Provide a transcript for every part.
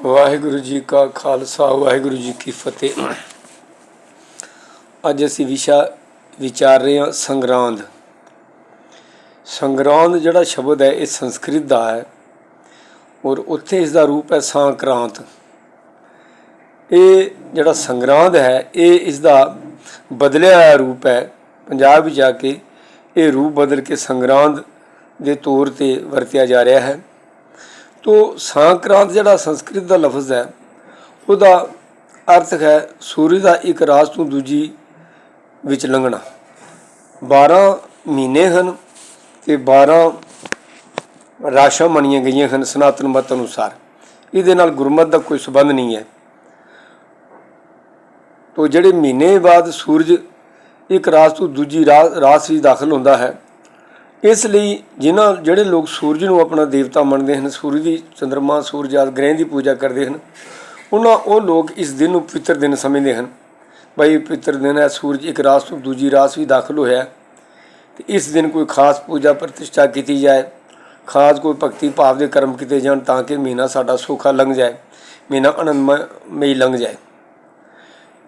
ਵਾਹਿਗੁਰੂ ਜੀ ਕਾ ਖਾਲਸਾ, ਵਾਹਿਗੁਰੂ ਜੀ ਕੀ ਫਤਿਹ। ਅੱਜ ਅਸੀਂ ਵਿਸ਼ਾ ਵਿਚਾਰ ਰਹੇ ਹਾਂ ਸੰਗਰਾਂਦ। ਸੰਗਰਾਂਦ ਜਿਹੜਾ ਸ਼ਬਦ ਹੈ, ਇਹ ਸੰਸਕ੍ਰਿਤ ਦਾ ਹੈ ਔਰ ਉੱਥੇ ਇਸ ਦਾ ਰੂਪ ਹੈ ਸੰਕਰਾਂਤ। ਇਹ ਜਿਹੜਾ ਸੰਗਰਾਂਦ ਹੈ, ਇਹ ਇਸ ਦਾ ਬਦਲਿਆ ਹੋਇਆ ਰੂਪ ਹੈ। ਪੰਜਾਬ ਵਿੱਚ ਜਾ ਕੇ ਇਹ ਰੂਪ ਬਦਲ ਕੇ ਸੰਗਰਾਂਦ ਦੇ ਤੌਰ ਤੇ ਵਰਤਿਆ ਜਾ ਰਿਹਾ ਹੈ। ਤੋ ਸੰਕਰਾਂਤ ਜਿਹੜਾ ਸੰਸਕ੍ਰਿਤ ਦਾ ਲਫ਼ਜ਼ ਹੈ, ਉਹਦਾ ਅਰਥ ਹੈ ਸੂਰਜ ਦਾ ਇੱਕ ਰਾਤ ਤੋਂ ਦੂਜੀ ਵਿੱਚ ਲੰਘਣਾ। 12 ਮਹੀਨੇ ਹਨ ਤੇ 12 ਰਾਸ਼ਾਂ ਮੰਨੀਆਂ ਗਈਆਂ ਹਨ ਸਨਾਤਨ ਮਤ ਅਨੁਸਾਰ। ਇਹਦੇ ਨਾਲ ਗੁਰਮਤ ਦਾ ਕੋਈ ਸਬੰਧ ਨਹੀਂ ਹੈ। ਤੋ ਜਿਹੜੇ ਮਹੀਨੇ ਬਾਅਦ ਸੂਰਜ ਇੱਕ ਰਾਤ ਤੋਂ ਦੂਜੀ ਰਾਤ ਰਾਤ ਵਿੱਚ ਦਾਖਲ ਹੁੰਦਾ ਹੈ ਇਸ ਲਈ ਜਿਨ੍ਹਾਂ ਜਿਹੜੇ ਲੋਕ ਸੂਰਜ ਨੂੰ ਆਪਣਾ ਦੇਵਤਾ ਮੰਨਦੇ ਹਨ, ਸੂਰਜ ਦੀ ਚੰ드ਰਮਾ ਸੂਰਜ ਆਦਿ ਗ੍ਰਹਿ ਦੀ ਪੂਜਾ ਕਰਦੇ ਹਨ, ਉਹਨਾਂ ਉਹ ਲੋਕ ਇਸ ਦਿਨ ਨੂੰ ਪਵਿੱਤਰ ਦਿਨ ਸਮਝਦੇ ਹਨ। ਬਈ ਪਵਿੱਤਰ ਦਿਨ ਹੈ, ਸੂਰਜ ਇੱਕ ਰਾਸ ਤੋਂ ਦੂਜੀ ਰਾਸ ਵੀ ਦਾਖਲ ਹੋਇਆ ਹੈ। ਤੇ ਇਸ ਦਿਨ ਕੋਈ ਖਾਸ ਪੂਜਾ ਪ੍ਰਤਿਸ਼ਠਾ ਕੀਤੀ ਜਾਏ, ਖਾਸ ਕੋਈ ਭਗਤੀ ਭਾਵ ਦੇ ਕਰਮ ਕੀਤੇ ਜਾਣ ਤਾਂ ਕਿ ਮਹੀਨਾ ਸਾਡਾ ਸੌਖਾ ਲੰਘ ਜਾਏ, ਮਹੀਨਾ ਆਨੰਦਮਈ ਲੰਘ ਜਾਏ।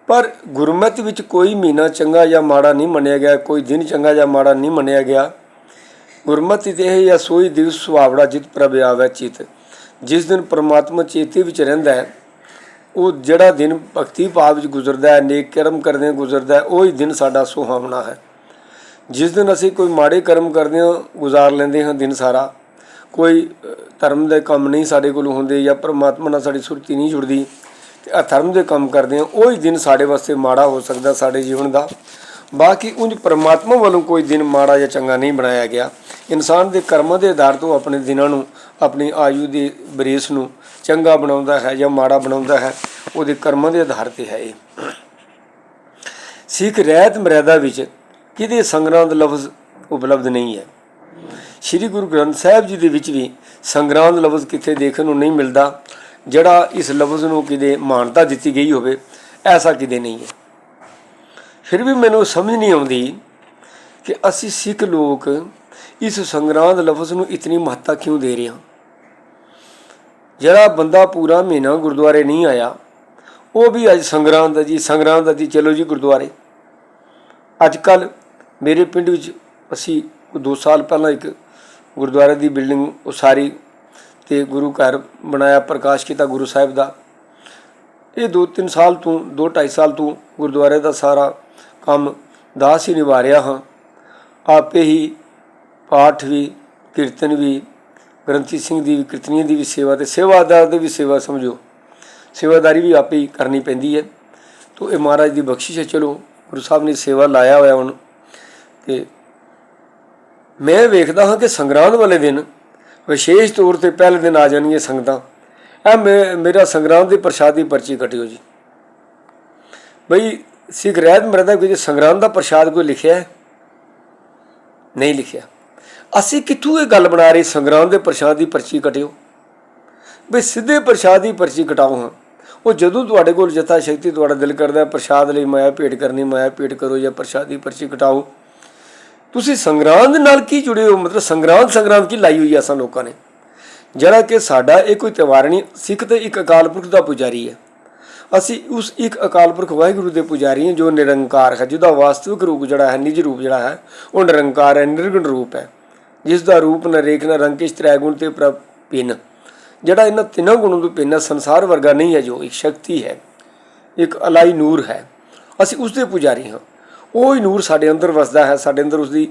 ਪਰ ਗੁਰਮਤਿ ਵਿੱਚ ਕੋਈ ਮਹੀਨਾ ਚੰਗਾ ਜਾਂ ਮਾੜਾ ਨਹੀਂ ਮੰਨਿਆ ਗਿਆ, ਕੋਈ ਦਿਨ ਚੰਗਾ ਜਾਂ ਮਾੜਾ ਨਹੀਂ ਮੰਨਿਆ ਗਿਆ। ਗੁਰਮਤਿ ਤੇ ਇਹ ਜਾਂ ਸੋਈ ਦਿਵਸ ਸੁਹਾਵੜਾ ਜਿਤ ਪ੍ਰਭ ਆਵੈ ਚਿਤ। ਜਿਸ ਦਿਨ ਪ੍ਰਮਾਤਮਾ ਚੇਤੇ ਵਿੱਚ ਰਹਿੰਦਾ ਹੈ, ਉਹ ਜਿਹੜਾ ਦਿਨ ਭਗਤੀ ਭਾਵ ਵਿੱਚ ਗੁਜ਼ਰਦਾ ਹੈ, ਨੇਕ ਕਰਮ ਕਰਦੇ ਗੁਜ਼ਰਦਾ ਹੈ, ਉਹ ਹੀ ਦਿਨ ਸਾਡਾ ਸੁਹਾਵਣਾ ਹੈ। ਜਿਸ ਦਿਨ ਅਸੀਂ ਕੋਈ ਮਾੜੇ ਕਰਮ ਕਰਦੇ ਹਾਂ, ਗੁਜ਼ਾਰ ਲੈਂਦੇ ਹਾਂ ਦਿਨ ਸਾਰਾ, ਕੋਈ ਧਰਮ ਦੇ ਕੰਮ ਨਹੀਂ ਸਾਡੇ ਕੋਲ ਹੁੰਦੇ ਜਾਂ ਪਰਮਾਤਮਾ ਨਾਲ ਸਾਡੀ ਸੁਰਤੀ ਨਹੀਂ ਜੁੜਦੀ ਤੇ ਅਧਰਮ ਦੇ ਕੰਮ ਕਰਦੇ ਹਾਂ, ਉਹ ਹੀ ਦਿਨ ਸਾਡੇ ਵਾਸਤੇ ਮਾੜਾ ਹੋ ਸਕਦਾ, ਸਾਡੇ ਜੀਵਨ ਦਾ। ਬਾਕੀ ਉਂਝ ਪਰਮਾਤਮਾ ਵੱਲੋਂ ਕੋਈ ਦਿਨ ਮਾੜਾ ਜਾਂ ਚੰਗਾ ਨਹੀਂ ਬਣਾਇਆ ਗਿਆ। ਇਨਸਾਨ ਦੇ ਕਰਮਾਂ ਦੇ ਆਧਾਰ ਤੋਂ ਆਪਣੇ ਦਿਨਾਂ ਨੂੰ, ਆਪਣੀ ਆਯੂ ਦੇ ਬਰੇਸ ਨੂੰ ਚੰਗਾ ਬਣਾਉਂਦਾ ਹੈ ਜਾਂ ਮਾੜਾ ਬਣਾਉਂਦਾ ਹੈ, ਉਹਦੇ ਕਰਮਾਂ ਦੇ ਆਧਾਰ ਤੇ ਹੈ ਇਹ। ਸਿੱਖ ਰਹਿਤ ਮਰਿਆਦਾ ਵਿੱਚ ਕਿਤੇ ਸੰਗਰਾਂਦ ਲਫ਼ਜ਼ ਉਪਲਬਧ ਨਹੀਂ ਹੈ। ਸ੍ਰੀ ਗੁਰੂ ਗ੍ਰੰਥ ਸਾਹਿਬ ਜੀ ਦੇ ਵਿੱਚ ਵੀ ਸੰਗਰਾਂਦ ਲਫ਼ਜ਼ ਕਿਤੇ ਦੇਖਣ ਨੂੰ ਨਹੀਂ ਮਿਲਦਾ, ਜਿਹੜਾ ਇਸ ਲਫ਼ਜ਼ ਨੂੰ ਕਿਤੇ ਮਾਨਤਾ ਦਿੱਤੀ ਗਈ ਹੋਵੇ, ਐਸਾ ਕਿਤੇ ਨਹੀਂ ਹੈ। ਫਿਰ ਵੀ ਮੈਨੂੰ ਸਮਝ ਨਹੀਂ ਆਉਂਦੀ ਕਿ ਅਸੀਂ ਸਿੱਖ ਲੋਕ ਇਸ ਸੰਗਰਾਂਦ ਲਫ਼ਜ਼ ਨੂੰ ਇਤਨੀ ਮਹੱਤਤਾ ਕਿਉਂ ਦੇ ਰਿਹਾ? ਜਿਹੜਾ ਬੰਦਾ ਪੂਰਾ ਮਹੀਨਾ ਗੁਰਦੁਆਰੇ ਨਹੀਂ ਆਇਆ, ਉਹ ਵੀ ਅੱਜ ਸੰਗਰਾਂਦ ਦਾ ਜੀ, ਸੰਗਰਾਂਦ ਦਾ ਜੀ ਚਲੋ ਜੀ ਗੁਰਦੁਆਰੇ। ਅੱਜ ਕੱਲ ਮੇਰੇ ਪਿੰਡ ਵਿੱਚ ਅਸੀਂ 2 ਸਾਲ ਪਹਿਲਾਂ ਇੱਕ ਗੁਰਦੁਆਰੇ ਦੀ ਬਿਲਡਿੰਗ ਉਸਾਰੀ ਤੇ ਗੁਰੂ ਘਰ ਬਣਾਇਆ, ਪ੍ਰਕਾਸ਼ ਕੀਤਾ ਗੁਰੂ ਸਾਹਿਬ ਦਾ। ਇਹ 2-3 ਸਾਲ ਤੋਂ 2-2.5 ਸਾਲ ਤੋਂ ਗੁਰਦੁਆਰੇ ਦਾ ਸਾਰਾ ਕੰਮ ਦਾਸ ਹੀ ਨਿਭਾ ਰਿਹਾ ਹਾਂ। ਆਪੇ ਹੀ ਪਾਠ ਵੀ, ਕੀਰਤਨ ਵੀ, ਗ੍ਰੰਥੀ ਸਿੰਘ ਦੀ ਵੀ, ਕੀਰਤਨੀਆਂ ਦੀ ਵੀ ਸੇਵਾ ਤੇ ਸੇਵਾਦਾਰ ਦੀ ਵੀ ਸੇਵਾ ਸਮਝੋ। ਸੇਵਾਦਾਰੀ ਵੀ ਆਪੇ ਹੀ ਕਰਨੀ ਪੈਂਦੀ ਹੈ। ਤੋ ਇਹ ਮਹਾਰਾਜ ਦੀ ਬਖਸ਼ਿਸ਼ ਹੈ, ਚਲੋ ਗੁਰੂ ਸਾਹਿਬ ਨੇ ਸੇਵਾ ਲਾਇਆ ਹੋਇਆ ਹੁਣ। ਤੇ ਮੈਂ ਵੇਖਦਾ ਹਾਂ ਕਿ ਸੰਗਰਾਂਦ ਵਾਲੇ ਦਿਨ ਵਿਸ਼ੇਸ਼ ਤੌਰ ਤੇ ਪਹਿਲੇ ਦਿਨ ਆ ਜਾਣਗੀਆਂ ਸੰਗਤਾਂ। ਇਹ ਮੇ- ਮੇਰਾ ਸੰਗਰਾਂਦ ਦੀ ਪ੍ਰਸ਼ਾਦੀ ਪਰਚੀ ਕੱਟਿਓ ਜੀ। ਬਈ ਸਿੱਖ ਰਹਿਤ ਮਰਦਾ ਕੋਈ ਸੰਗਰਾਂਦ ਦਾ ਪ੍ਰਸ਼ਾਦ ਕੋਈ ਲਿਖਿਆ ਹੈ? ਨਹੀਂ ਲਿਖਿਆ। ਅਸੀਂ ਕਿੱਥੋਂ ਇਹ ਗੱਲ ਬਣਾ ਰਹੇ? ਸੰਗਰਾਂਦ ਦੇ ਪ੍ਰਸ਼ਾਦ ਦੀ ਪਰਚੀ ਕਟਿਓ। ਵੀ ਸਿੱਧੇ ਪ੍ਰਸ਼ਾਦ ਦੀ ਪਰਚੀ ਕਟਾਓ ਹਾਂ। ਉਹ ਜਦੋਂ ਤੁਹਾਡੇ ਕੋਲ ਜਥਾ ਸ਼ਕਤੀ ਤੁਹਾਡਾ ਦਿਲ ਕਰਦਾ, ਪ੍ਰਸ਼ਾਦ ਲਈ ਮਾਇਆ ਭੇਟ ਕਰਨੀ, ਮਾਇਆ ਭੇਟ ਕਰੋ ਜਾਂ ਪ੍ਰਸ਼ਾਦ ਦੀ ਪਰਚੀ ਕਟਾਓ। ਤੁਸੀਂ ਸੰਗਰਾਂਦ ਨਾਲ ਕੀ ਜੁੜੇ ਹੋ? ਮਤਲਬ ਸੰਗਰਾਂਦ ਸੰਗਰਾਂਦ ਕੀ ਲਾਈ ਹੋਈ ਆ ਅਸਾਂ ਲੋਕਾਂ ਨੇ? ਜਿਹੜਾ ਕਿ ਸਾਡਾ ਇਹ ਕੋਈ ਤਿਉਹਾਰ ਨਹੀਂ, ਸਿੱਖ ਤੇ ਇੱਕ ਅਕਾਲ ਪੁਰਖ ਦਾ ਪੁਜਾਰੀ ਹੈ। ਅਸੀਂ ਉਸ ਇੱਕ ਅਕਾਲ ਪੁਰਖ ਵਾਹਿਗੁਰੂ ਦੇ ਪੁਜਾਰੀ ਹਾਂ ਜੋ ਨਿਰੰਕਾਰ ਹੈ ਜਿਹਦਾ ਵਾਸਤਵਿਕ ਰੂਪ ਜਿਹੜਾ ਹੈ ਨਿਜ ਰੂਪ ਜਿਹੜਾ ਹੈ ਉਹ ਨਿਰੰਕਾਰ ਹੈ ਨਿਰਗੁਣ ਰੂਪ ਹੈ। ਜਿਸ ਦਾ ਰੂਪ ਨਰੇਕ ਨ ਰੰਕਿਸ਼ ਤ੍ਰੈਗੁਣ ਤੇ ਪ੍ਰਪਿੰਨ ਜਿਹੜਾ ਇਹਨਾਂ ਤਿੰਨਾਂ ਗੁਣਾਂ ਤੋਂ ਪਿੰਨ ਹੈ, ਸੰਸਾਰ ਵਰਗਾ ਨਹੀਂ ਹੈ ਜੋ ਇੱਕ ਸ਼ਕਤੀ ਹੈ ਇੱਕ ਅਲਾਈ ਨੂਰ ਹੈ। ਅਸੀਂ ਉਸ ਦੇ ਪੁਜਾਰੀ ਹਾਂ। ਉਹ ਹੀ ਨੂਰ ਸਾਡੇ ਅੰਦਰ ਵਸਦਾ ਹੈ ਸਾਡੇ ਅੰਦਰ ਉਸ ਦੀ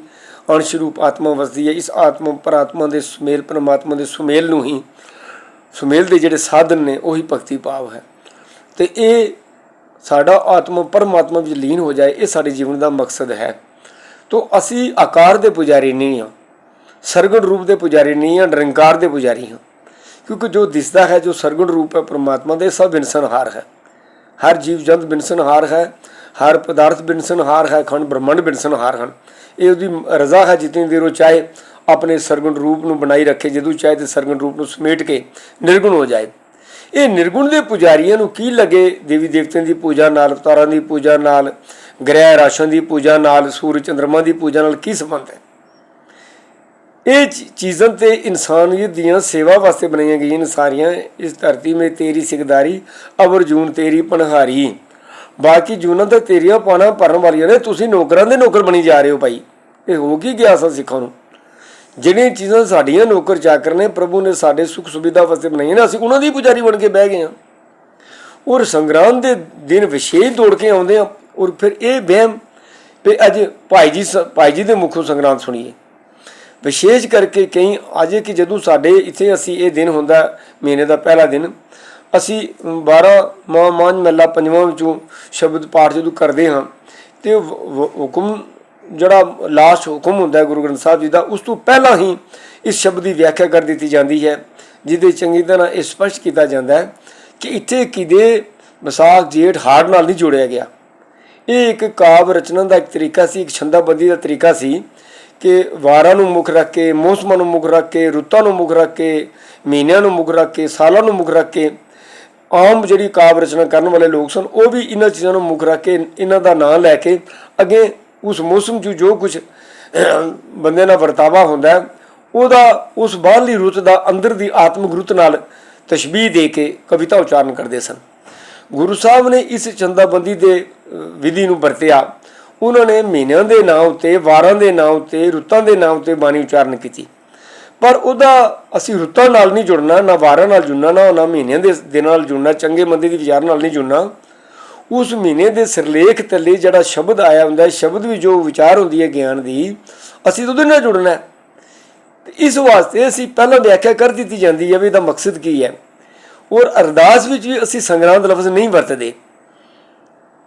ਅੰਸ਼ ਰੂਪ ਆਤਮਾ ਵਸਦੀ ਹੈ। ਇਸ ਆਤਮਾ ਪਰਾਤਮਾ ਦੇ ਸੁਮੇਲ ਪਰਮਾਤਮਾ ਦੇ ਸੁਮੇਲ ਨੂੰ ਹੀ ਸੁਮੇਲ ਦੇ ਜਿਹੜੇ ਸਾਧਨ ਨੇ ਉਹੀ ਭਗਤੀ ਭਾਵ ਹੈ। ਤੇ ਇਹ ਸਾਡਾ ਆਤਮਾ ਪਰਮਾਤਮਾ ਵਿੱਚ ਲੀਨ ਹੋ ਜਾਏ, ਇਹ ਸਾਡੇ ਜੀਵਨ ਦਾ ਮਕਸਦ ਹੈ। ਤੋ ਅਸੀਂ ਆਕਾਰ ਦੇ ਪੁਜਾਰੀ ਨਹੀਂ ਹਾਂ, ਸਰਗਣ ਰੂਪ ਦੇ ਪੁਜਾਰੀ ਨਹੀਂ ਹਾਂ, ਨਿਰੰਕਾਰ ਦੇ ਪੁਜਾਰੀ ਹਾਂ। ਕਿਉਂਕਿ ਜੋ ਦਿਸਦਾ ਹੈ, ਜੋ ਸਰਗਣ ਰੂਪ ਹੈ ਪਰਮਾਤਮਾ ਦੇ ਸਭ ਇਨਸਾਨਹਾਰ ਹੈ। ਹਰ ਜੀਵ ਜੰਤ ਬਿਨਸਨਹਾਰ ਹੈ, ਹਰ ਪਦਾਰਥ ਬਿਨਸਨਹਾਰ ਹੈ, ਖੰਡ ਬ੍ਰਹਮੰਡ ਬਿਨਸਨਹਾਰ ਹਨ। ਇਹ ਉਹਦੀ ਰਜ਼ਾ ਹੈ, ਜਿਤਨੀ ਦੇਰ ਉਹ ਚਾਹੇ ਆਪਣੇ ਸਰਗਣ ਰੂਪ ਨੂੰ ਬਣਾਈ ਰੱਖੇ, ਜਦੋਂ ਚਾਹੇ ਤੇ ਸਰਗਣ ਰੂਪ ਨੂੰ ਸਮੇਟ ਕੇ ਨਿਰਗੁਣ ਹੋ ਜਾਏ। ਇਹ ਨਿਰਗੁਣ ਦੇ ਪੁਜਾਰੀਆਂ ਨੂੰ ਕੀ ਲੱਗੇ? ਦੇਵੀ ਦੇਵਤਿਆਂ ਦੀ ਪੂਜਾ ਨਾਲ, ਅਵਤਾਰਾਂ ਦੀ ਪੂਜਾ ਨਾਲ, ਗ੍ਰਹਿ ਰਾਸ਼ਨ ਦੀ ਪੂਜਾ ਨਾਲ, ਸੂਰਜ ਚੰਦਰਮਾ ਦੀ ਪੂਜਾ ਨਾਲ ਕੀ ਸੰਬੰਧ ਹੈ? ਇਹ ਚੀਜ਼ਾਂ ਤੇ ਇਨਸਾਨੀਅਤ ਦੀਆਂ ਸੇਵਾ ਵਾਸਤੇ ਬਣਾਈਆਂ ਗਈਆਂ ਨੇ ਸਾਰੀਆਂ। ਇਸ ਧਰਤੀ ਮੇ ਤੇਰੀ ਸਿਕਦਾਰੀ, ਅਵਰ ਜੂਨ ਤੇਰੀ ਪਨਹਾਰੀ ਬਾਕੀ ਜੂਨਾਂ ਦਾ ਤੇਰੀਆਂ ਪਾਣਾ ਭਰਨ ਵਾਲੀਆਂ ਨੇ। ਤੁਸੀਂ ਨੌਕਰਾਂ ਦੇ ਨੌਕਰ ਬਣੀ ਜਾ ਰਹੇ ਹੋ ਭਾਈ। ਇਹ ਹੋ ਕੀ ਗਿਆ ਅਸਾਂ ਸਿੱਖਾਂ ਨੂੰ? ਜਿਹੜੀਆਂ ਚੀਜ਼ਾਂ ਸਾਡੀਆਂ ਨੌਕਰ ਚਾਕਰ ਨੇ, ਪ੍ਰਭੂ ਨੇ ਸਾਡੇ ਸੁੱਖ ਸੁਵਿਧਾ ਵਾਸਤੇ ਬਣਾਈਆਂ ਨੇ, ਅਸੀਂ ਉਹਨਾਂ ਦੀ ਪੁਜਾਰੀ ਬਣ ਕੇ ਬਹਿ ਗਏ ਹਾਂ। ਔਰ ਸੰਗਰਾਮ ਦੇ ਦਿਨ ਵਿਸ਼ੇਸ਼ ਦੌੜ ਕੇ ਆਉਂਦੇ ਆ ਔਰ ਫਿਰ ਇਹ ਵਹਿਮ ਵੀ ਅੱਜ ਭਾਈ ਜੀ ਭਾਈ ਜੀ ਦੇ ਮੁਖੋਂ ਸੰਗਰਾਮ ਸੁਣੀਏ। ਵਿਸ਼ੇਸ਼ ਕਰਕੇ ਕਈ ਅੱਜ ਕਿ ਜਦੋਂ ਸਾਡੇ ਇੱਥੇ ਅਸੀਂ ਇਹ ਦਿਨ ਹੁੰਦਾ, ਮਹੀਨੇ ਦਾ ਪਹਿਲਾ ਦਿਨ, ਅਸੀਂ 12 ਮਾਂ, ਮਾਂਝ ਮੱਲਾ ਪੰਜਵਾਂ ਵਿੱਚੋਂ ਸ਼ਬਦ ਪਾਠ ਜਦੋਂ ਕਰਦੇ ਹਾਂ, ਤੇ ਹੁਕਮ ਜਿਹੜਾ ਲਾਸਟ ਹੁਕਮ ਹੁੰਦਾ ਗੁਰੂ ਗ੍ਰੰਥ ਸਾਹਿਬ ਜੀ ਦਾ, ਉਸ ਤੋਂ ਪਹਿਲਾਂ ਹੀ ਇਸ ਸ਼ਬਦ ਦੀ ਵਿਆਖਿਆ ਕਰ ਦਿੱਤੀ ਜਾਂਦੀ ਹੈ, ਜਿਹਦੇ ਚੰਗੀ ਤਰ੍ਹਾਂ ਇਹ ਸਪਸ਼ਟ ਕੀਤਾ ਜਾਂਦਾ ਹੈ ਕਿ ਇੱਥੇ ਕਿਦੇ ਵਿਸਾਖ ਜੇਠ ਹਾੜ ਨਾਲ ਨਹੀਂ ਜੋੜਿਆ ਗਿਆ। ਇਹ ਇੱਕ ਕਾਵ ਰਚਨਾ ਦਾ ਇੱਕ ਤਰੀਕਾ ਸੀ, ਇੱਕ ਛੰਦਾਬੰਦੀ ਦਾ ਤਰੀਕਾ ਸੀ ਕਿ ਵਾਰਾਂ ਨੂੰ ਮੁੱਖ ਰੱਖ ਕੇ, ਮੌਸਮਾਂ ਨੂੰ ਮੁੱਖ ਰੱਖ ਕੇ, ਰੁੱਤਾਂ ਨੂੰ ਮੁੱਖ ਰੱਖ ਕੇ, ਮਹੀਨਿਆਂ ਨੂੰ ਮੁੱਖ ਰੱਖ ਕੇ, ਸਾਲਾਂ ਨੂੰ ਮੁੱਖ ਰੱਖ ਕੇ ਆਮ ਜਿਹੜੀ ਕਾਵ ਰਚਨਾ ਕਰਨ ਵਾਲੇ ਲੋਕ ਸਨ, ਉਹ ਵੀ ਇਹਨਾਂ ਚੀਜ਼ਾਂ ਨੂੰ ਮੁੱਖ ਰੱਖ ਕੇ, ਇਹਨਾਂ ਦਾ ਨਾਂ ਲੈ ਕੇ ਅੱਗੇ ਉਸ ਮੌਸਮ 'ਚ ਜੋ ਕੁਝ ਬੰਦੇ ਨਾਲ ਵਰਤਾਵਾ ਹੁੰਦਾ ਉਹਦਾ, ਉਸ ਬਾਹਰਲੀ ਰੁੱਤ ਦਾ ਅੰਦਰ ਦੀ ਆਤਮਿਕ ਰੁੱਤ ਨਾਲ ਤਸ਼ਬੀਹ ਦੇ ਕੇ ਕਵਿਤਾ ਉਚਾਰਨ ਕਰਦੇ ਸਨ। ਗੁਰੂ ਸਾਹਿਬ ਨੇ ਇਸ ਚੰਦਾਬੰਦੀ ਦੇ ਵਿਧੀ ਨੂੰ ਵਰਤਿਆ। ਉਹਨਾਂ ਨੇ ਮਹੀਨਿਆਂ ਦੇ ਨਾਂ ਉੱਤੇ, ਵਾਰਾਂ ਦੇ ਨਾਂ ਉੱਤੇ, ਰੁੱਤਾਂ ਦੇ ਨਾਂ ਉੱਤੇ ਬਾਣੀ ਉਚਾਰਨ ਕੀਤੀ। ਪਰ ਉਹਦਾ ਅਸੀਂ ਰੁੱਤਾਂ ਨਾਲ ਨਹੀਂ ਜੁੜਨਾ, ਨਾ ਵਾਰਾਂ ਨਾਲ ਜੁੜਨਾ, ਨਾ ਨਾ ਮਹੀਨਿਆਂ ਦੇ ਦਿਨਾਂ ਨਾਲ ਜੁੜਨਾ, ਚੰਗੇ ਮੰਦੇ ਦੀ ਵਿਚਾਰ ਨਾਲ ਨਹੀਂ ਜੁੜਨਾ। ਉਸ ਮਹੀਨੇ ਦੇ ਸਿਰਲੇਖ ਥੱਲੇ ਜਿਹੜਾ ਸ਼ਬਦ ਆਇਆ ਹੁੰਦਾ ਹੈ, ਸ਼ਬਦ ਵੀ ਜੋ ਵਿਚਾਰ ਹੁੰਦੀ ਹੈ ਗਿਆਨ ਦੀ, ਅਸੀਂ ਉਹਦੇ ਨਾਲ ਜੁੜਨਾ ਹੈ। ਇਸ ਵਾਸਤੇ ਅਸੀਂ ਪਹਿਲਾਂ ਵਿਆਖਿਆ ਕਰ ਦਿੱਤੀ ਜਾਂਦੀ ਹੈ ਵੀ ਇਹਦਾ ਮਕਸਦ ਕੀ ਹੈ। ਔਰ ਅਰਦਾਸ ਵਿੱਚ ਵੀ ਅਸੀਂ ਸੰਗਰਾਂਦ ਲਫ਼ਜ਼ ਨਹੀਂ ਵਰਤਦੇ।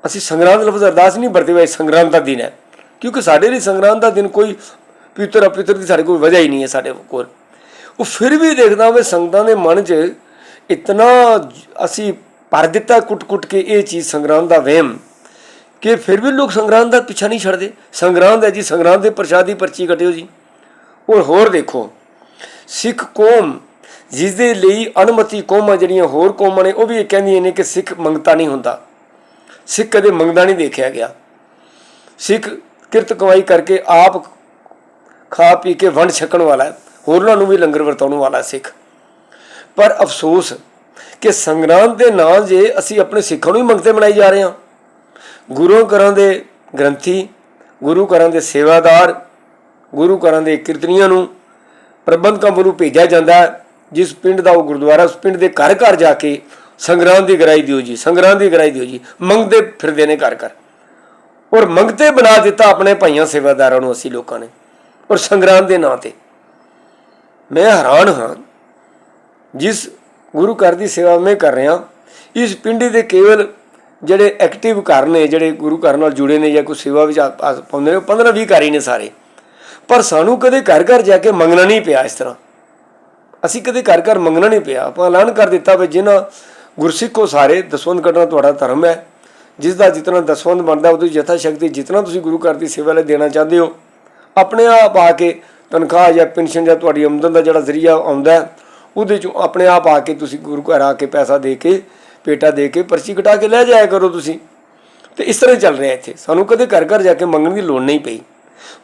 ਅਸੀਂ ਸੰਗਰਾਂਦ ਲਫ਼ਜ਼ ਅਰਦਾਸ ਨਹੀਂ ਵਰਤਦੇ ਹੋਏ ਸੰਗਰਾਂਦ ਦਾ ਦਿਨ ਹੈ। ਕਿਉਂਕਿ ਸਾਡੇ ਲਈ ਸੰਗਰਾਂਦ ਦਾ ਦਿਨ ਕੋਈ ਪਵਿੱਤਰ, ਅਪਵਿੱਤਰ ਦੀ ਸਾਡੇ ਕੋਈ ਵਜ੍ਹਾ ਹੀ ਨਹੀਂ ਹੈ ਸਾਡੇ ਕੋਲ। ਉਹ ਫਿਰ ਵੀ ਦੇਖਦਾ ਮੈਂ ਸੰਗਤਾਂ ਦੇ ਮਨ 'ਚ ਇਤਨਾ ਅਸੀਂ ਭਰ ਦਿੱਤਾ ਕੁੱਟ-ਕੁੱਟ ਕੇ ਇਹ ਚੀਜ਼ ਸੰਗਰਾਮ ਦਾ ਵਹਿਮ ਕਿ ਫਿਰ ਵੀ ਲੋਕ ਸੰਗਰਾਮ ਦਾ ਪਿੱਛਾ ਨਹੀਂ ਛੱਡਦੇ। ਸੰਗਰਾਮ ਦਾ ਜੀ ਸੰਗਰਾਮ ਦੇ ਪ੍ਰਸ਼ਾਦੀ ਪਰਚੀ ਕਟਿਓ ਜੀ। ਔਰ ਹੋਰ ਦੇਖੋ, ਸਿੱਖ ਕੌਮ ਜਿਸ ਦੇ ਲਈ ਅਨਮਤੀ ਕੌਮਾਂ ਜਿਹੜੀਆਂ ਹੋਰ ਕੌਮਾਂ ਨੇ, ਉਹ ਵੀ ਇਹ ਕਹਿੰਦੀਆਂ ਨੇ ਕਿ ਸਿੱਖ ਮੰਗਤਾ ਨਹੀਂ ਹੁੰਦਾ। ਸਿੱਖ ਕਦੇ ਮੰਗਦਾ ਨਹੀਂ ਦੇਖਿਆ ਗਿਆ। ਸਿੱਖ ਕਿਰਤ ਕਮਾਈ ਕਰਕੇ ਆਪ ਖਾ ਪੀ ਕੇ ਵੰਡ ਛਕਣ ਵਾਲਾ ਹੈ। ਹੋਰਨਾਂ ਨੂੰ ਵੀ ਲੰਗਰ ਵਰਤਾਉਣ ਵਾਲਾ ਸਿੱਖ। ਪਰ ਅਫਸੋਸ ਕਿ ਸੰਗਰਾਂਦ ਦੇ ਨਾਂ ਜੇ ਅਸੀਂ ਆਪਣੇ ਸਿੱਖਾਂ ਨੂੰ ਹੀ ਮੰਗਤੇ ਬਣਾਈ ਜਾ ਰਹੇ ਹਾਂ। ਗੁਰੂ ਘਰਾਂ ਦੇ ਗ੍ਰੰਥੀ, ਗੁਰੂ ਘਰਾਂ ਦੇ ਸੇਵਾਦਾਰ, ਗੁਰੂ ਘਰਾਂ ਦੇ ਕੀਰਤਨੀਆਂ ਨੂੰ ਪ੍ਰਬੰਧਕਾਂ ਵੱਲੋਂ ਭੇਜਿਆ ਜਾਂਦਾ ਜਿਸ ਪਿੰਡ ਦਾ ਉਹ ਗੁਰਦੁਆਰਾ, ਉਸ ਪਿੰਡ ਦੇ ਘਰ ਘਰ ਜਾ ਕੇ ਸੰਗਰਾਂਦ ਦੀ ਗਰਾਈ ਦਿਓ ਜੀ, ਸੰਗਰਾਂਦ ਦੀ ਗਰਾਈ ਦਿਓ ਜੀ, ਮੰਗਦੇ ਫਿਰਦੇ ਨੇ ਘਰ ਘਰ। ਔਰ ਮੰਗਤੇ ਬਣਾ ਦਿੱਤਾ ਆਪਣੇ ਭਾਈਆਂ ਸੇਵਾਦਾਰਾਂ ਨੂੰ ਅਸੀਂ ਲੋਕਾਂ ਨੇ, ਔਰ ਸੰਗਰਾਂਦ ਦੇ ਨਾਂ ਤੇ। ਮੈਂ ਹੈਰਾਨ ਹਾਂ, ਜਿਸ ਗੁਰੂ ਘਰ ਦੀ ਸੇਵਾ ਮੈਂ ਕਰ ਰਿਹਾ। ਇਸ ਪਿੰਡੀ ਦੇ ਕੇਵਲ ਜਿਹੜੇ ਐਕਟਿਵ ਘਰ ਨੇ, ਜਿਹੜੇ ਗੁਰੂ ਘਰ ਨਾਲ ਜੁੜੇ ਨੇ ਜਾਂ ਕੋਈ ਸੇਵਾ ਵਿੱਚ ਪਾਉਂਦੇ ਨੇ 15 20 ਘਰ ਹੀ ਨੇ ਸਾਰੇ। ਪਰ ਸਾਨੂੰ ਕਦੇ ਘਰ ਘਰ ਜਾ ਕੇ ਮੰਗਣਾ ਨਹੀਂ ਪਿਆ ਇਸ ਤਰ੍ਹਾਂ। ਅਸੀਂ ਕਦੇ ਘਰ ਘਰ ਮੰਗਣਾ ਨਹੀਂ ਪਿਆ। ਆਪਾਂ ਐਲਾਨ ਕਰ ਦਿੱਤਾ ਵੀ ਜਿਨ੍ਹਾਂ ਗੁਰਸਿੱਖੋ ਸਾਰੇ ਦਸਵੰਦ ਕੱਢਣਾ ਤੁਹਾਡਾ ਧਰਮ ਹੈ। ਜਿਸ ਦਾ ਜਿਤਨਾ ਦਸਵੰਦ ਬਣਦਾ, ਉਹਦੀ ਯਥਾ ਸ਼ਕਤੀ ਜਿਤਨਾ ਤੁਸੀਂ ਗੁਰੂ ਘਰ ਦੀ ਸੇਵਾ ਲਈ ਦੇਣਾ ਚਾਹੁੰਦੇ ਹੋ, ਆਪਣੇ ਆਪ ਆ ਕੇ ਤਨਖਾਹ ਜਾਂ ਪੈਨਸ਼ਨ ਜਾਂ ਤੁਹਾਡੀ ਆਮਦਨ ਦਾ ਜਿਹੜਾ ਜ਼ਰੀਆ ਆਉਂਦਾ ਉਹਦੇ ਚੋਂ ਆਪਣੇ ਆਪ ਆ ਕੇ ਤੁਸੀਂ ਗੁਰੂ ਘਰ ਆ ਕੇ ਪੈਸਾ ਦੇ ਕੇ, ਪੇਟਾ ਦੇ ਕੇ ਪਰਚੀ ਕਟਾ ਕੇ ਲੈ ਜਾਇਆ ਕਰੋ ਤੁਸੀਂ। ਤੇ ਇਸ ਤਰ੍ਹਾਂ ਚੱਲ ਰਿਹਾ ਇੱਥੇ। ਸਾਨੂੰ ਕਦੇ ਘਰ ਘਰ ਜਾ ਕੇ ਮੰਗਣ ਦੀ ਲੋੜ ਨਹੀਂ ਪਈ।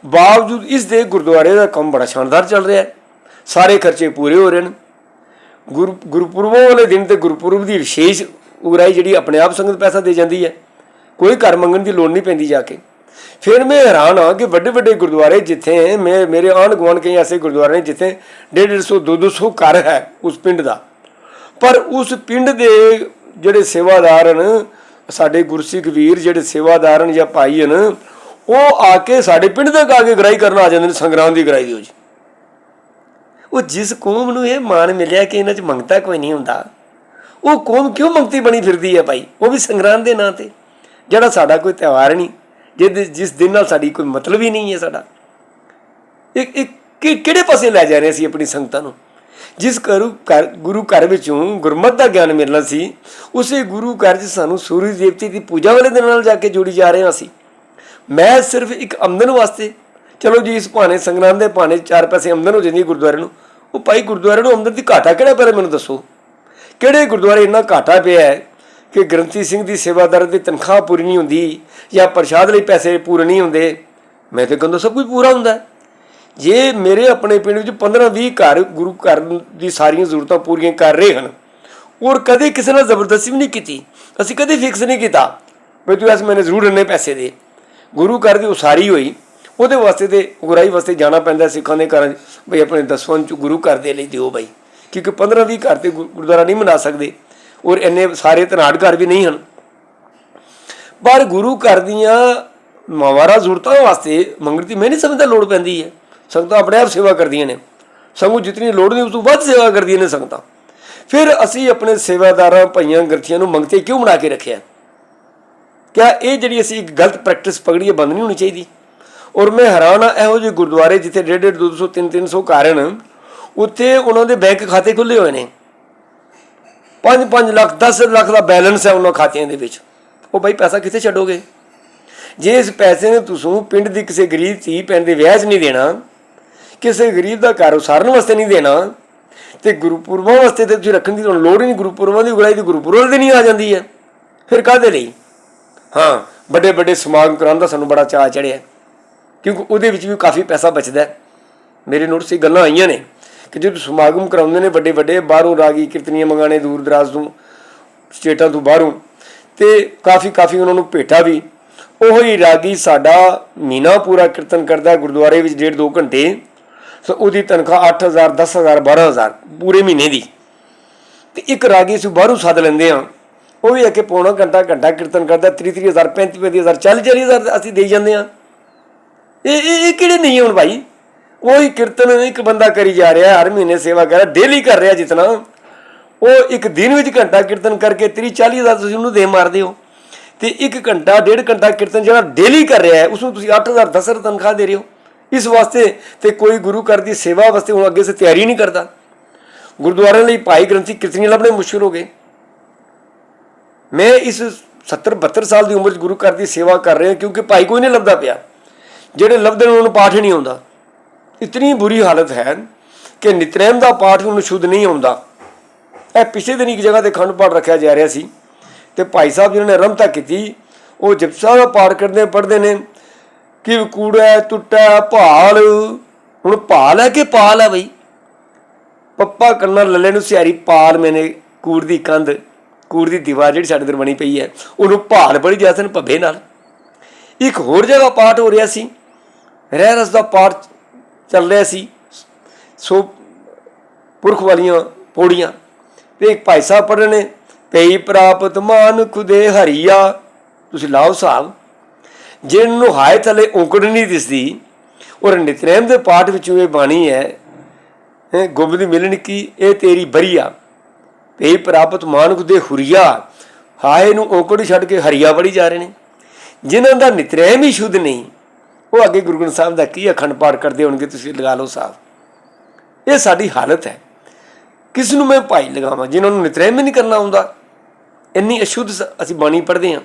ਬਾਵਜੂਦ ਇਸ ਦੇ ਗੁਰਦੁਆਰੇ ਦਾ ਕੰਮ ਬੜਾ ਸ਼ਾਨਦਾਰ ਚੱਲ ਰਿਹਾ ਹੈ। ਸਾਰੇ ਖਰਚੇ ਪੂਰੇ ਹੋ ਰਹੇ ਨੇ। ਗੁਰੂ, ਗੁਰਪੁਰਬਾਂ ਵਾਲੇ ਦਿਨ ਤੇ ਗੁਰਪੁਰਬ ਦੀ ਵਿਸ਼ੇਸ਼ ਉਗਰਾਈ ਜਿਹੜੀ ਆਪਣੇ ਆਪ ਸੰਗਤ ਪੈਸਾ ਦੇ ਜਾਂਦੀ ਹੈ। ਕੋਈ ਘਰ ਮੰਗਣ ਦੀ ਲੋੜ ਨਹੀਂ ਪੈਂਦੀ ਜਾ ਕੇ। ਫਿਰ ਮੈਂ ਹੈਰਾਨ ਹਾਂ ਕਿ ਵੱਡੇ ਵੱਡੇ ਗੁਰਦੁਆਰੇ ਜਿੱਥੇ ਮੈਂ ਮੇਰੇ ਆਂਢ ਗੁਆਂਢ ਕਈ ਐਸੇ ਗੁਰਦੁਆਰੇ ਨੇ ਜਿੱਥੇ 150 200 ਘਰ ਹੈ ਉਸ ਪਿੰਡ ਦਾ। ਪਰ ਉਸ ਪਿੰਡ ਦੇ ਜਿਹੜੇ ਸੇਵਾਦਾਰ ਹਨ, ਸਾਡੇ ਗੁਰਸਿੱਖ ਵੀਰ ਜਿਹੜੇ ਸੇਵਾਦਾਰ ਹਨ ਜਾਂ ਭਾਈ ਹਨ, ਉਹ ਆ ਕੇ ਸਾਡੇ ਪਿੰਡ ਤੱਕ ਆ ਕੇ ਗਰਾਈ ਕਰਨ ਆ ਜਾਂਦੇ ਨੇ ਸੰਗਰਾਮ ਦੀ ਗਰਾਈ ਦਿਓ ਜੀ। ਉਹ ਜਿਸ ਕੌਮ ਨੂੰ ਇਹ ਮਾਣ ਮਿਲਿਆ ਕਿ ਇਹਨਾਂ 'ਚ ਮੰਗਤਾ ਕੋਈ ਨਹੀਂ ਹੁੰਦਾ, ਉਹ ਕੌਮ ਕਿਉਂ ਮੰਗਤੀ ਬਣੀ ਫਿਰਦੀ ਹੈ ਭਾਈ? ਉਹ ਵੀ ਸੰਗਰਾਮ ਦੇ ਨਾਂ ਤੇ, ਜਿਹੜਾ ਸਾਡਾ ਕੋਈ ਤਿਉਹਾਰ ਨਹੀਂ। ਜਿਹਦੇ ਜਿਸ ਦਿਨ ਨਾਲ ਸਾਡੀ ਕੋਈ ਮਤਲਬ ਹੀ ਨਹੀਂ ਹੈ ਸਾਡਾ। ਇੱਕ ਇੱਕ ਕਿਹੜੇ ਪਾਸੇ ਲੈ ਜਾ ਰਹੇ ਸੀ ਆਪਣੀ ਸੰਗਤਾਂ ਨੂੰ? ਜਿਸ ਕਰੂ ਘਰ ਗੁਰੂ ਘਰ ਵਿੱਚੋਂ ਗੁਰਮਤ ਦਾ ਗਿਆਨ ਮਿਲਣਾ ਸੀ, ਉਸੇ ਗੁਰੂ ਘਰ 'ਚ ਸਾਨੂੰ ਸੂਰਜ ਦੇਵਤੇ ਦੀ ਪੂਜਾ ਵਾਲੇ ਦਿਨ ਨਾਲ ਜਾ ਕੇ ਜੁੜੀ ਜਾ ਰਹੇ ਹਾਂ ਅਸੀਂ। ਮੈਂ ਸਿਰਫ ਇੱਕ ਆਮਦਨ ਵਾਸਤੇ, ਚਲੋ ਜੀ ਇਸ ਭਾਣੇ ਸੰਗਰਾਮ ਦੇ ਭਾਣੇ ਚਾਰ ਪੈਸੇ ਆਮਦਨ ਹੋ ਜਾਂਦੀ ਗੁਰਦੁਆਰੇ ਨੂੰ, ਉਹ ਭਾਈ ਗੁਰਦੁਆਰੇ ਨੂੰ ਆਮਦਨ ਦੀ ਘਾਟਾ ਕਿਹੜਾ ਪਹਿਲਾਂ ਮੈਨੂੰ ਦੱਸੋ? ਕਿਹੜੇ ਗੁਰਦੁਆਰੇ ਇੰਨਾ ਘਾਟਾ ਪਿਆ ਹੈ? ਕਿ ਗ੍ਰੰਥੀ ਸਿੰਘ ਦੀ ਸੇਵਾਦਾਰ ਦੀ ਤਨਖਾਹ ਪੂਰੀ ਨਹੀਂ ਹੁੰਦੀ ਜਾਂ ਪ੍ਰਸ਼ਾਦ ਲਈ ਪੈਸੇ ਪੂਰੇ ਨਹੀਂ ਹੁੰਦੇ, ਮੈਂ ਤੇ ਕਹਿੰਦਾ ਸਭ ਕੁਝ ਪੂਰਾ ਹੁੰਦਾ। ਜੇ ਮੇਰੇ ਆਪਣੇ ਪਿੰਡ ਵਿੱਚ 15-20 ਘਰ ਗੁਰੂ ਘਰ ਦੀ ਸਾਰੀਆਂ ਜ਼ਰੂਰਤਾਂ ਪੂਰੀਆਂ ਕਰ ਰਹੇ ਹਨ ਔਰ ਕਦੇ ਕਿਸੇ ਨਾਲ ਜ਼ਬਰਦਸਤੀ ਵੀ ਨਹੀਂ ਕੀਤੀ, ਅਸੀਂ ਕਦੇ ਫਿਕਸ ਨਹੀਂ ਕੀਤਾ, ਵੀ ਤੂੰ ਇਸ ਮੈਨੇ ਜ਼ਰੂਰ ਇੰਨੇ ਪੈਸੇ ਦੇ। ਗੁਰੂ ਘਰ ਦੀ ਉਸਾਰੀ ਹੋਈ, ਉਹਦੇ ਵਾਸਤੇ ਤੇ ਗੁਰਾਈ ਵਾਸਤੇ ਜਾਣਾ ਪੈਂਦਾ ਸਿੱਖਾਂ ਦੇ ਘਰਾਂ 'ਚ ਬਈ ਆਪਣੇ ਦਸਵੰਧ ਚ ਗੁਰੂ ਘਰ ਦੇ ਲਈ ਦਿਓ ਬਈ, ਕਿਉਂਕਿ 15-20 ਘਰ ਤੇ ਗੁ- ਗੁਰਦੁਆਰਾ ਨਹੀਂ ਮਨਾ ਸਕਦੇ। ਔਰ ਇੰਨੇ ਸਾਰੇ ਧਨਾੜ ਘਰ ਵੀ ਨਹੀਂ ਹਨ। ਪਰ ਗੁਰੂ ਘਰ ਦੀਆਂ ਮਾਵਾਰਾ ਜ਼ਰੂਰਤਾਂ ਵਾਸਤੇ ਮੰਗਣ ਮੈਂ ਨਹੀਂ ਸਮਝਦਾ ਲੋੜ ਪੈਂਦੀ ਹੈ। ਸੰਗਤਾਂ ਆਪਣੇ ਆਪ ਸੇਵਾ ਕਰਦੀਆਂ ਨੇ। ਸੰਗੂ ਜਿਤਨੀ ਲੋੜ ਨਹੀਂ ਉਸ ਤੋਂ ਵੱਧ ਸੇਵਾ ਕਰਦੀਆਂ ਨੇ ਸੰਗਤਾਂ। ਫਿਰ ਅਸੀਂ ਆਪਣੇ ਸੇਵਾਦਾਰਾਂ, ਭਾਈਆਂ, ਗਰਥੀਆਂ ਨੂੰ ਮੰਗਤੇ ਕਿਉਂ ਬਣਾ ਕੇ ਰੱਖਿਆ? ਕਿਆ ਇਹ ਜਿਹੜੀ ਅਸੀਂ ਇੱਕ ਗਲਤ ਪ੍ਰੈਕਟਿਸ ਪਕੜੀ ਹੈ ਬੰਦ ਨਹੀਂ ਹੋਣੀ ਚਾਹੀਦੀ? ਔਰ ਮੈਂ ਹੈਰਾਨ ਆ ਇਹੋ ਜਿਹੇ ਗੁਰਦੁਆਰੇ ਜਿੱਥੇ 150 200 300 300 ਘਰ ਹਨ, ਉੱਥੇ ਉਹਨਾਂ ਦੇ ਬੈਂਕ ਖਾਤੇ ਖੁੱਲੇ ਹੋਏ ਨੇ। 5-5 ਲੱਖ 10 ਲੱਖ ਦਾ ਬੈਲੈਂਸ ਹੈ ਉਹਨਾਂ ਖਾਤਿਆਂ ਦੇ ਵਿੱਚ। ਉਹ ਬਾਈ ਪੈਸਾ ਕਿੱਥੇ ਛੱਡੋਗੇ? ਜੇ ਇਸ ਪੈਸੇ ਨੂੰ ਤੁਸੀਂ ਪਿੰਡ ਦੀ ਕਿਸੇ ਗਰੀਬ ਧੀ, ਭੈਣ ਦੇ ਵਿਆਹ 'ਚ ਨਹੀਂ ਦੇਣਾ, ਕਿਸੇ ਗਰੀਬ ਦਾ ਘਰ ਉਸਾਰਨ ਵਾਸਤੇ ਨਹੀਂ ਦੇਣਾ, ਤੇ ਗੁਰਪੁਰਬਾਂ ਵਾਸਤੇ ਤੇ ਤੁਸੀਂ ਰੱਖਣ ਦੀ ਤੁਹਾਨੂੰ ਲੋੜ ਹੀ ਨਹੀਂ, ਗੁਰਪੁਰਬਾਂ ਦੀ ਉਗਰਾਈ ਦੀ ਗੁਰਪੁਰਬ ਦੇ ਨਹੀਂ ਆ ਜਾਂਦੀ ਹੈ। ਫਿਰ ਕਾਹਦੇ ਲਈ? ਹਾਂ ਵੱਡੇ ਵੱਡੇ ਸਮਾਗਮ ਕਰਾਉਣ ਦਾ ਸਾਨੂੰ ਬੜਾ ਚਾਅ ਚੜਿਆ ਕਿਉਂਕਿ ਉਹਦੇ ਵਿੱਚ ਵੀ ਕਾਫੀ ਪੈਸਾ ਬਚਦਾ ਮੇਰੇ ਨੋਟ ਇਹ ਗੱਲਾਂ ਆਈਆਂ ਨੇ। ਕਿ ਜਦੋਂ ਸਮਾਗਮ ਕਰਾਉਂਦੇ ਨੇ ਵੱਡੇ ਵੱਡੇ, ਬਾਹਰੋਂ ਰਾਗੀ ਕੀਰਤਨੀਆਂ ਮੰਗਾਣੇ ਦੂਰ ਦਰਾਜ਼ ਤੋਂ, ਸਟੇਟਾਂ ਤੋਂ ਬਾਹਰੋਂ, ਤੇ ਕਾਫੀ ਕਾਫੀ ਉਹਨਾਂ ਨੂੰ ਭੇਟਾ ਵੀ। ਉਹੋ ਹੀ ਰਾਗੀ ਸਾਡਾ ਮਹੀਨਾ ਪੂਰਾ ਕੀਰਤਨ ਕਰਦਾ, ਗੁਰਦੁਆਰੇ ਵਿੱਚ ਡੇਢ ਦੋ ਘੰਟੇ। ਸੋ ਉਹਦੀ ਤਨਖਾਹ 8000 10000 12000 ਪੂਰੇ ਮਹੀਨੇ ਦੀ। ਤੇ ਇੱਕ ਰਾਗੀ ਅਸੀਂ ਬਾਹਰੋਂ ਸੱਦ ਲੈਂਦੇ ਆ ਉਹ ਵੀ ਆ ਕੇ ਪੌਣਾ ਘੰਟਾ ਘੰਟਾ ਕੀਰਤਨ ਕਰਦਾ 30 30000 35 35000 40 40000 ਅਸੀਂ ਦੇਈ ਜਾਂਦੇ ਆ ਇਹ ਇਹ ਇਹ ਕਿਹੜੇ ਨਹੀਂ ਹੁਣ ਭਾਈ? ਉਹੀ ਕੀਰਤਨ ਇੱਕ ਬੰਦਾ ਕਰੀ ਜਾ ਰਿਹਾ, ਹਰ ਮਹੀਨੇ ਸੇਵਾ ਕਰ ਰਿਹਾ ਡੇਲੀ ਕਰ ਰਿਹਾ ਜਿਤਨਾ। ਉਹ ਇੱਕ ਦਿਨ ਵਿੱਚ ਘੰਟਾ ਕੀਰਤਨ ਕਰਕੇ 30 40 ਹਜ਼ਾਰ ਤੁਸੀਂ ਉਹਨੂੰ ਦੇ ਮਾਰਦੇ ਹੋ। ਤੇ ਇੱਕ ਘੰਟਾ, ਡੇਢ ਘੰਟਾ ਕੀਰਤਨ ਜਿਹੜਾ ਡੇਲੀ ਕਰ ਰਿਹਾ ਹੈ ਉਸ ਨੂੰ ਤੁਸੀਂ 8000 10000 ਤਨਖਾਹ ਦੇ ਰਹੇ ਹੋ। ਇਸ ਵਾਸਤੇ ਤੇ ਕੋਈ ਗੁਰੂ ਘਰ ਦੀ ਸੇਵਾ ਵਾਸਤੇ ਹੁਣ ਅੱਗੇ ਸੇ ਤਿਆਰੀ ਨਹੀਂ ਕਰਦਾ। ਗੁਰਦੁਆਰਿਆਂ ਲਈ ਭਾਈ ਗ੍ਰੰਥੀ ਕੀਰਤਨੀਆਂ ਲੱਭਣੇ ਮੁਸ਼ਕਿਲ ਹੋ ਗਏ। ਮੈਂ ਇਸ 70 72 ਸਾਲ ਦੀ ਉਮਰ 'ਚ ਗੁਰੂ ਘਰ ਦੀ ਸੇਵਾ ਕਰ ਰਿਹਾ ਕਿਉਂਕਿ ਭਾਈ ਕੋਈ ਨਹੀਂ ਲੱਭਦਾ ਪਿਆ। ਜਿਹੜੇ ਲੱਭਦੇ ਨੇ ਉਹਨਾਂ ਨੂੰ ਪਾਠ ਹੀ ਨਹੀਂ ਆਉਂਦਾ। ਇਤਨੀ ਬੁਰੀ ਹਾਲਤ ਹੈ ਕਿ ਨਿਤਨੇਮ ਦਾ ਪਾਠ ਉਹਨੂੰ ਸ਼ੁੱਧ ਨਹੀਂ ਆਉਂਦਾ ਇਹ ਪਿਛਲੇ ਦਿਨ ਇੱਕ ਜਗ੍ਹਾ ਤੇ ਖੰਡ ਪਾਠ ਰੱਖਿਆ ਜਾ ਰਿਹਾ ਸੀ ਤੇ ਭਾਈ ਸਾਹਿਬ ਜਿਨ੍ਹਾਂ ਨੇ ਰਮਤਾ ਕੀਤੀ ਉਹ ਜਪਸਾ ਦਾ ਪਾਠ ਕਰਦੇ ਪੜ੍ਹਦੇ ਨੇ ਕਿ ਕੂੜਾ ਟੁੱਟਾ ਭਾਲ ਹੁਣ ਭਾਲ ਹੈ ਕਿ ਪਾਲ ਹੈ ਬਈ ਪੱਪਾ ਕੰਨਾਂ ਲੱਲੇ ਨੂੰ ਸਿਆਰੀ ਪਾਲ ਮੈਨੇ ਕੂੜ ਦੀ ਕੰਧ ਕੂੜ ਦੀ ਦੀਵਾਰ ਜਿਹੜੀ ਸਾਡੇ ਦਰ ਬਣੀ ਪਈ ਹੈ ਉਹਨੂੰ ਭਾਲ ਬੜੀ ਜਾਸਨ ਭੱਬੇ ਨਾਲ ਇੱਕ ਹੋਰ ਜਗ੍ਹਾ ਪਾਠ ਹੋ ਰਿਹਾ ਸੀ ਰਹਿ ਰਸ ਦਾ ਪਾਠ ਚੱਲ ਰਿਹਾ ਸੀ। ਸੋ ਪੁਰਖ ਵਾਲੀਆਂ ਪੌੜੀਆਂ ਤੇ ਇੱਕ ਭਾਈ ਸਾਹਿਬ ਪੜ੍ਹੇ ਨੇ ਪਈ ਪ੍ਰਾਪਤ ਮਾਨ ਖੁਦੇ ਹਰੀਆ। ਤੁਸੀਂ ਲਾਓ ਸਾਹਿਬ ਜਿਹਨੂੰ ਨੂੰ ਹਾਏ ਥਲੇ ਔਂਕੜ ਨਹੀਂ ਦਿਸਦੀ, ਔਰ ਨਿਤਨੇਮ ਦੇ ਪਾਠ ਵਿੱਚ ਇਹ ਬਾਣੀ ਹੈ ਹੈ ਗੋਬਿੰਦ ਮਿਲਣ ਕੀ, ਇਹ ਤੇਰੀ ਬਰੀਆ। ਪਈ ਪ੍ਰਾਪਤ ਮਾਨ ਖੁਦੇ ਹੁਰੀਆ, ਹਾਏ ਨੂੰ ਔਕੜ ਛੱਡ ਕੇ ਹਰੀਆ ਬੜੀ ਜਾ ਰਹੇ ਨੇ। ਜਿਨ੍ਹਾਂ ਦਾ ਨਿਤਨੇਮ ਹੀ ਸ਼ੁੱਧ ਨਹੀਂ ਉਹ ਅੱਗੇ ਗੁਰੂ ਗ੍ਰੰਥ ਸਾਹਿਬ ਦਾ ਕੀ ਅਖੰਡ ਪਾਠ ਕਰਦੇ ਹੋਣਗੇ ਤੁਸੀਂ ਲਗਾ ਲਓ ਸਾਹਿਬ ਇਹ ਸਾਡੀ ਹਾਲਤ ਹੈ। ਕਿਸ ਨੂੰ ਮੈਂ ਭਾਈ ਲਗਾਵਾਂ? ਜਿਨ੍ਹਾਂ ਨੂੰ ਨਿਤਨੇਮ ਵੀ ਨਹੀਂ ਕਰਨਾ ਆਉਂਦਾ। ਇੰਨੀ ਅਸ਼ੁੱਧ ਅਸੀਂ ਬਾਣੀ ਪੜ੍ਹਦੇ ਹਾਂ।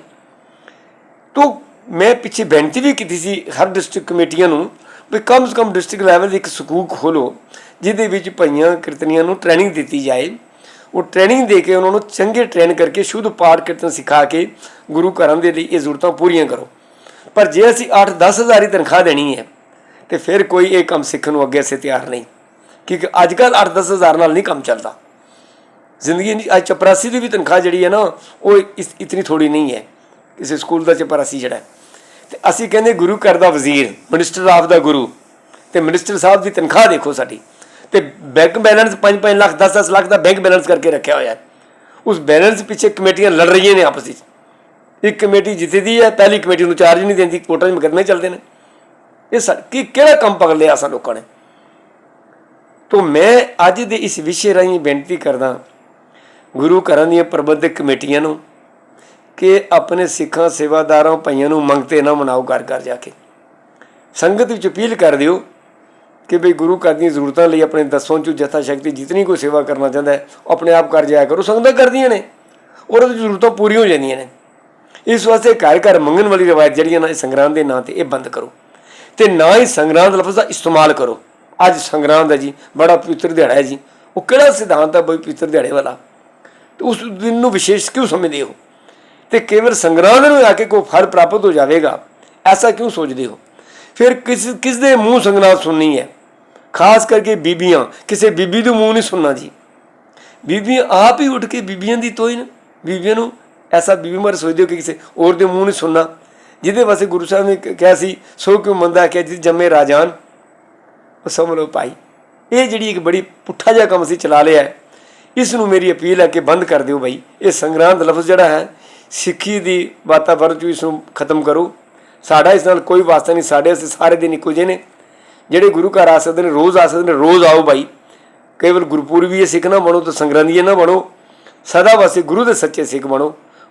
ਤੋ ਮੈਂ ਪਿੱਛੇ ਬੇਨਤੀ ਵੀ ਕੀਤੀ ਸੀ ਹਰ ਡਿਸਟ੍ਰਿਕਟ ਕਮੇਟੀਆਂ ਨੂੰ ਵੀ ਕਮ ਸੇ ਕਮ ਡਿਸਟ੍ਰਿਕਟ ਲੈਵਲ ਦੀ ਇੱਕ ਸਕੂਲ ਖੋਲੋ, ਜਿਹਦੇ ਵਿੱਚ ਭਾਈਆਂ ਕੀਰਤਨੀਆਂ ਨੂੰ ਟ੍ਰੇਨਿੰਗ ਦਿੱਤੀ ਜਾਏ। ਉਹ ਟ੍ਰੇਨਿੰਗ ਦੇ ਕੇ ਉਹਨਾਂ ਨੂੰ ਚੰਗੇ ਟ੍ਰੇਨ ਕਰਕੇ ਸ਼ੁੱਧ ਪਾਠ ਕੀਰਤਨ ਸਿਖਾ ਕੇ ਗੁਰੂ ਘਰਾਂ ਦੇ ਲਈ ਇਹ ਜ਼ਰੂਰਤਾਂ ਪੂਰੀਆਂ ਕਰੋ। ਪਰ ਜੇ ਅਸੀਂ 8-10 ਹਜ਼ਾਰ ਦੀ ਤਨਖਾਹ ਦੇਣੀ ਹੈ, ਤੇ ਫਿਰ ਕੋਈ ਇਹ ਕੰਮ ਸਿੱਖਣ ਨੂੰ ਅੱਗੇ ਸੇ ਤਿਆਰ ਨਹੀਂ। ਕਿਉਂਕਿ ਅੱਜ ਕੱਲ 8-10 ਹਜ਼ਾਰ ਨਾਲ ਨਹੀਂ ਕੰਮ ਚੱਲਦਾ। ਜ਼ਿੰਦਗੀ ਨਹੀਂ ਅੱਜ ਚਪਰਾਸੀ ਦੀ ਵੀ ਤਨਖਾਹ ਜਿਹੜੀ ਹੈ ਨਾ, ਉਹ ਇਤਨੀ ਥੋੜੀ ਨਹੀਂ ਹੈ। ਕਿਸੇ ਸਕੂਲ ਦਾ ਚਪਰਾਸੀ ਜਿਹੜਾ ਹੈ। ਤੇ ਅਸੀਂ ਕਹਿੰਦੇ ਗੁਰੂ ਘਰ ਦਾ ਵਜ਼ੀਰ ਮਿਨਿਸਟਰ ਆਫ ਦਾ ਗੁਰੂ, ਤੇ ਮਿਨਿਸਟਰ ਸਾਹਿਬ ਦੀ ਤਨਖਾਹ ਦੇਖੋ ਸਾਡੀ। ਤੇ ਬੈਂਕ ਬੈਲੈਂਸ 5-5 ਲੱਖ 10-10 ਲੱਖ ਦਾ ਬੈਂਕ ਬੈਲੈਂਸ ਕਰਕੇ ਰੱਖਿਆ ਹੋਇਆ ਹੈ। ਉਸ ਬੈਲੈਂਸ ਪਿੱਛੇ ਕਮੇਟੀਆਂ ਲੜ ਰਹੀਆਂ ਨੇ ਆਪਸ ਵਿੱਚ। ਇੱਕ ਕਮੇਟੀ ਜਿੱਤਦੀ ਹੈ, ਪਹਿਲੀ ਕਮੇਟੀ ਨੂੰ ਚਾਰਜ ਨਹੀਂ ਦਿੰਦੀ ਕੋਰਟਾਂ 'ਚ ਮੁਕੱਦਮੇ ਚੱਲਦੇ ਨੇ। ਇਹ ਸਾ- ਕੀ ਕਿਹੜਾ ਕੰਮ ਪਕੜ ਲਿਆ ਅਸਾਂ ਲੋਕਾਂ ਨੇ? ਤੋਂ ਮੈਂ ਅੱਜ ਦੇ ਇਸ ਵਿਸ਼ੇ ਰਾਹੀਂ ਬੇਨਤੀ ਕਰਦਾ, ਗੁਰੂ ਘਰਾਂ ਦੀਆਂ ਪ੍ਰਬੰਧਕ ਕਮੇਟੀਆਂ ਨੂੰ, ਕਿ ਆਪਣੇ ਸਿੱਖਾਂ, ਸੇਵਾਦਾਰਾਂ, ਭਾਈਆਂ ਨੂੰ ਮੰਗਤੇ ਨਾ ਮਨਾਓ ਘਰ ਘਰ ਜਾ ਕੇ। ਸੰਗਤ ਵਿੱਚ ਅਪੀਲ ਕਰ ਦਿਓ ਕਿ ਭਈ ਗੁਰੂ ਘਰ ਦੀਆਂ ਜ਼ਰੂਰਤਾਂ ਲਈ ਆਪਣੇ ਦਸੋਂ ਚੋਂ ਜਥਾ ਸ਼ਕਤੀ ਜਿਤਨੀ ਕੋਈ ਸੇਵਾ ਕਰਨਾ ਚਾਹੁੰਦਾ ਉਹ ਆਪਣੇ ਆਪ ਕਰ ਜਾਇਆ ਕਰੋ। ਸੰਗਤਾਂ ਕਰਦੀਆਂ ਨੇ ਉਹਨਾਂ ਦੀ ਜ਼ਰੂਰਤਾਂ ਪੂਰੀਆਂ ਹੋ ਜਾਂਦੀਆਂ ਨੇ। ਇਸ ਵਾਸਤੇ ਘਰ ਘਰ ਮੰਗਣ ਵਾਲੀ ਰਵਾਇਤ ਜਿਹੜੀ ਨਾ ਇਹ ਸੰਗਰਾਮ ਦੇ ਨਾਂ ਤੇ ਇਹ ਬੰਦ ਕਰੋ। ਤੇ ਨਾ ਹੀ ਸੰਗਰਾਂਦ ਲਫ਼ਜ਼ ਦਾ ਇਸਤੇਮਾਲ ਕਰੋ। ਅੱਜ ਸੰਗਰਾਂਦ ਹੈ ਜੀ, ਬੜਾ ਪਵਿੱਤਰ ਦਿਹਾੜਾ ਹੈ ਜੀ। ਉਹ ਕਿਹੜਾ ਸਿਧਾਂਤ ਹੈ ਬਈ ਪਵਿੱਤਰ ਦਿਹਾੜੇ ਵਾਲਾ? ਤੇ ਉਸ ਦਿਨ ਨੂੰ ਵਿਸ਼ੇਸ਼ ਕਿਉਂ ਸਮਝਦੇ ਹੋ? ਤੇ ਕੇਵਲ ਸੰਗਰਾਂਦ ਨੂੰ ਆ ਕੇ ਕੋਈ ਫਲ ਪ੍ਰਾਪਤ ਹੋ ਜਾਵੇਗਾ, ਐਸਾ ਕਿਉਂ ਸੋਚਦੇ ਹੋ? ਫਿਰ ਕਿਸ ਕਿਸ ਦੇ ਮੂੰਹ ਸੰਗਰਾਂਦ ਸੁਣਨੀ ਹੈ? ਖਾਸ ਕਰਕੇ ਬੀਬੀਆਂ, ਕਿਸੇ ਬੀਬੀ ਦੇ ਮੂੰਹ ਨਹੀਂ ਸੁਣਨਾ ਜੀ। ਬੀਬੀਆਂ ਆਪ ਹੀ ਉੱਠ ਕੇ ਬੀਬੀਆਂ ਦੀ ਤੋਈ ਨਾ ਬੀਬੀਆਂ ਨੂੰ ਐਸਾ ਬੀਬੀ ਮਰ ਸੋਚਦੇ ਹੋ ਕਿ ਕਿਸੇ ਹੋਰ ਦੇ ਮੂੰਹ ਨਹੀਂ ਸੁਣਨਾ ਜਿਹਦੇ ਵਾਸਤੇ ਗੁਰੂ ਸਾਹਿਬ ਨੇ ਕਿਹਾ ਸੀ ਸੋ ਕਿਉਂ ਮੰਦਾ ਕਿ ਜਿਸ ਜੰਮੇ ਰਾਜਾਨ ਉਹ ਸਮਝ ਲਓ ਭਾਈ ਇਹ ਜਿਹੜੀ ਇੱਕ ਬੜੀ ਪੁੱਠਾ ਜਿਹਾ ਕੰਮ ਸੀ ਚਲਾ ਲਿਆ ਇਸ ਨੂੰ ਮੇਰੀ ਅਪੀਲ ਹੈ ਕਿ ਬੰਦ ਕਰ ਦਿਓ ਭਾਈ ਇਹ ਸੰਗਰਾਂਦ ਲਫ਼ਜ਼ ਜਿਹੜਾ ਹੈ ਸਿੱਖੀ ਦੀ ਵਾਤਾਵਰਣ ਚ ਇਸ ਨੂੰ ਖਤਮ ਕਰੋ ਸਾਡਾ ਇਸ ਨਾਲ ਕੋਈ ਵਾਸਤਾ ਨਹੀਂ ਸਾਡੇ ਵਾਸਤੇ ਸਾਰੇ ਦਿਨ ਇੱਕੋ ਜਿਹੇ ਨੇ ਜਿਹੜੇ ਗੁਰੂ ਘਰ ਆ ਸਕਦੇ ਨੇ ਰੋਜ਼ ਆ ਸਕਦੇ ਨੇ ਰੋਜ਼ ਆਓ ਭਾਈ ਕੇਵਲ ਗੁਰਪੁਰਬੀ ਸਿੱਖ ਨਾ ਬਣੋ ਤਾਂ ਸੰਗਰਾਂਦੀਏ ਨਾ ਬਣੋ ਸਦਾ ਵਾਸਤੇ ਗੁਰੂ ਦੇ ਸੱਚੇ ਸਿੱਖ ਬਣੋ